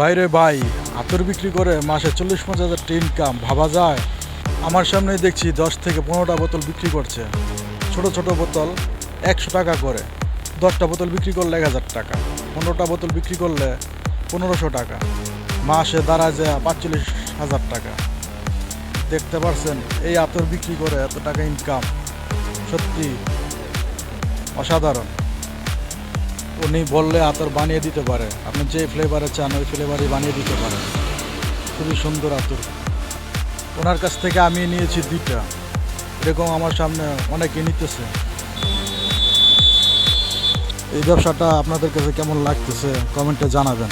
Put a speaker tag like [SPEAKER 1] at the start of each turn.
[SPEAKER 1] বাইরে ভাই, আতর বিক্রি করে মাসে চল্লিশ পঞ্চাশ হাজার ইনকাম ভাবা যায়? আমার সামনে দেখছি দশ থেকে পনেরোটা বোতল বিক্রি করছে। ছোট ছোট বোতল একশো টাকা করে। দশটা বোতল বিক্রি করলে এক হাজার টাকা। পনেরোটা বোতল বিক্রি করলে পনেরোশো টাকা। মাসে দাঁড়ায় যায় পাঁচচল্লিশ হাজার টাকা। দেখতে পারছেন, এই আতর বিক্রি করে এত টাকা ইনকাম সত্যি অসাধারণ। উনি বললে আতর বানিয়ে দিতে পারে। আপনি যে ফ্লেভারে চান, ওই ফ্লেভারই বানিয়ে দিতে পারে। খুবই সুন্দর আতর। ওনার কাছ থেকে আমি নিয়েছি দুইটা। এরকম আমার সামনে অনেকে নিতেছে। এই ব্যবসাটা আপনাদের কাছে কেমন লাগতেছে, কমেন্টে জানাবেন।